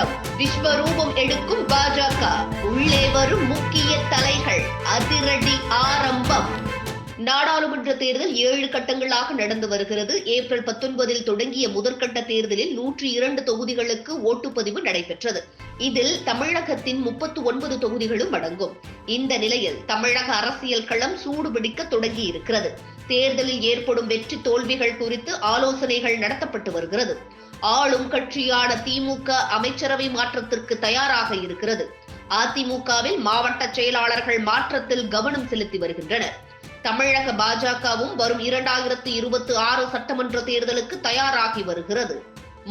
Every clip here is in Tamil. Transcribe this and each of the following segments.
கூட்டம் விஸ்வரூபம் எடுக்கும் பாஜக. உள்ளே வரும் முக்கிய தலைகள். அதிரடி ஆரம்பம். நாடாளுமன்ற தேர்தல் ஏழு கட்டங்களாக நடந்து வருகிறது. ஏப்ரல் பத்தொன்பதில் தொடங்கிய முதற்கட்ட தேர்தலில் நூற்றி இரண்டு தொகுதிகளுக்கு ஓட்டுப்பதிவு நடைபெற்றது. இதில் தமிழகத்தின் முப்பத்து ஒன்பது தொகுதிகளும் அடங்கும். இந்த நிலையில் தமிழக அரசியல் களம் சூடுபிடிக்க தொடங்கி இருக்கிறது தேர்தலில் ஏற்படும் வெற்றி தோல்விகள் குறித்து ஆலோசனைகள் நடத்தப்பட்டு வருகிறது. ஆளும் கட்சியான திமுக அமைச்சரவை மாற்றத்திற்கு தயாராக இருக்கிறது. அதிமுகவில் மாவட்ட செயலாளர்கள் மாற்றத்தில் கவனம் செலுத்தி வருகின்றனர். தமிழக பாஜகவும் வரும் இரண்டாயிரத்து இருபத்தி ஆறு சட்டமன்ற தேர்தலுக்கு தயாராகி வருகிறது.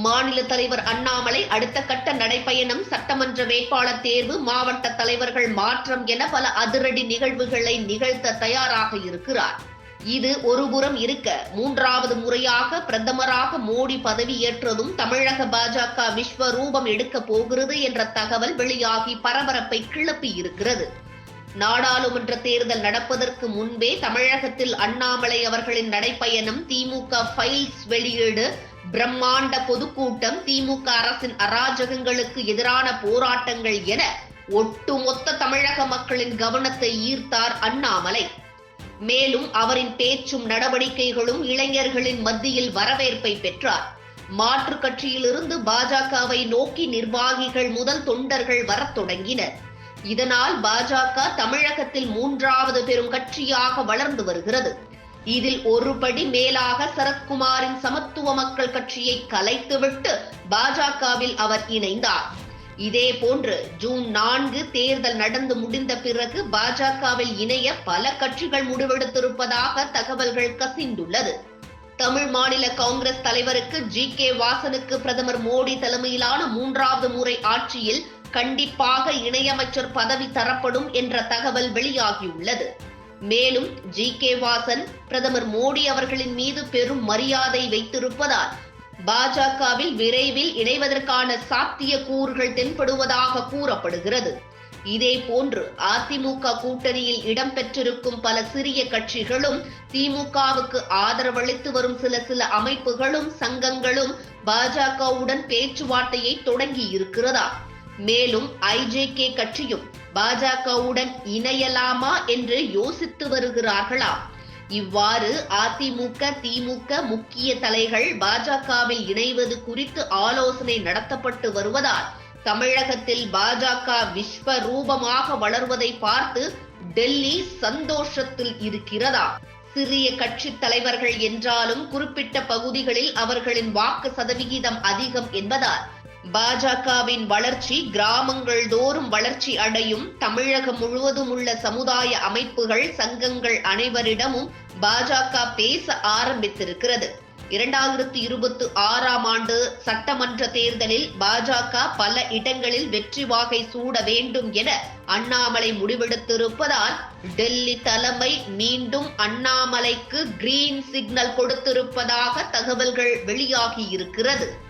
மாநில தலைவர் அண்ணாமலை அடுத்த கட்ட நடைபயணம் சட்டமன்ற வேட்பாளர் தேர்வு மாவட்ட தலைவர்கள் மாற்றம் என பல அதிரடி நிகழ்வுகளை நிகழ்த்த தயாராக இருக்கிறார். இது ஒருபுறம் இருக்க. மூன்றாவது முறையாக பிரதமராக மோடி பதவியேற்றதும் தமிழக பாஜக விஸ்வரூபம் எடுக்க போகிறது என்ற தகவல் வெளியாகி பரபரப்பை கிளப்பி இருக்கிறது. நாடாளுமன்ற தேர்தல் நடப்பதற்கு முன்பே தமிழகத்தில் அண்ணாமலை அவர்களின் நடைப்பயணம் திமுக ஃபைல்ஸ் வெளியீடு பிரம்மாண்ட பொதுக்கூட்டம் திமுக அரசின் அராஜகங்களுக்கு எதிரான போராட்டங்கள் என ஒட்டுமொத்த தமிழக மக்களின் கவனத்தை ஈர்த்தார் அண்ணாமலை. மேலும் அவரின் பேச்சும் நடவடிக்கைகளும் இளைஞர்களின் மத்தியில் வரவேற்பை பெற்றார். மாற்றுக் கட்சியிலிருந்து பாஜகவை நோக்கி நிர்வாகிகள் முதல் தொண்டர்கள் வரத் தொடங்கினர். இதனால் பாஜக தமிழகத்தில் மூன்றாவது பெரும் கட்சியாக வளர்ந்து வருகிறது. இதில் ஒருபடி மேலாக சரத்குமாரின் சமத்துவ மக்கள் கட்சியை கலைத்துவிட்டு பாஜகவில் அவர் இணைந்தார். இதே போன்று ஜூன் நான்கு தேர்தல் நடந்து முடிந்த பிறகு பாஜகவில் இணைய பல கட்சிகள் முடிவெடுத்திருப்பதாக தகவல்கள் கசிந்துள்ளது. தமிழ் மாநில காங்கிரஸ் தலைவருக்கு ஜி கே வாசனுக்கு பிரதமர் மோடி தலைமையிலான மூன்றாவது முறை ஆட்சியில் கண்டிப்பாக இணையமைச்சர் பதவி தரப்படும் என்ற தகவல் வெளியாகியுள்ளது. மேலும் ஜி கே வாசன் பிரதமர் மோடி அவர்களின் மீது பெரும் மரியாதை வைத்திருப்பதால் பாஜகவில் விரைவில் இணைவதற்கான சாத்திய கூறுகள் தென்படுவதாக கூறப்படுகிறது. இதே போன்று அதிமுக கூட்டணியில் இடம்பெற்றிருக்கும் பல சிறிய கட்சிகளும் திமுகவுக்கு ஆதரவளித்து வரும் சில சில அமைப்புகளும் சங்கங்களும் பாஜகவுடன் பேச்சுவார்த்தையை தொடங்கி இருக்கிறதா? மேலும் ஐஜேகே கட்சியும் பாஜகவுடன் இணையலாமா என்று யோசித்து வருகிறார்களா? இவ்வாறு அதிமுக திமுக முக்கிய தலைகள் பாஜகவில் இணைவது குறித்து ஆலோசனை நடத்தப்பட்டு வருவதால் தமிழகத்தில் பாஜக விஸ்வரூபமாக வளர்வதை பார்த்து டெல்லி சந்தோஷத்தில் இருக்கிறதா? சிறிய கட்சி தலைவர்கள் என்றாலும் குறிப்பிட்ட பகுதிகளில் அவர்களின் வாக்கு சதவிகிதம் அதிகம் என்பதால் பாஜகவின் வளர்ச்சி கிராமங்கள் தோறும் வளர்ச்சி அடையும் தமிழகம் முழுவதும் உள்ள சமுதாய அமைப்புகள் சங்கங்கள் அனைவரிடமும் பாஜக பேச ஆரம்பித்திருக்கிறது. இரண்டாயிரத்தி இருபத்தி ஆறாம் ஆண்டு சட்டமன்ற தேர்தலில் பாஜக பல இடங்களில் வெற்றி வாகை சூட வேண்டும் என அண்ணாமலை முடிவெடுத்திருப்பதால் டெல்லி தலைமை மீண்டும் அண்ணாமலைக்கு கிரீன் சிக்னல் கொடுத்திருப்பதாக தகவல்கள் வெளியாகி இருக்கிறது.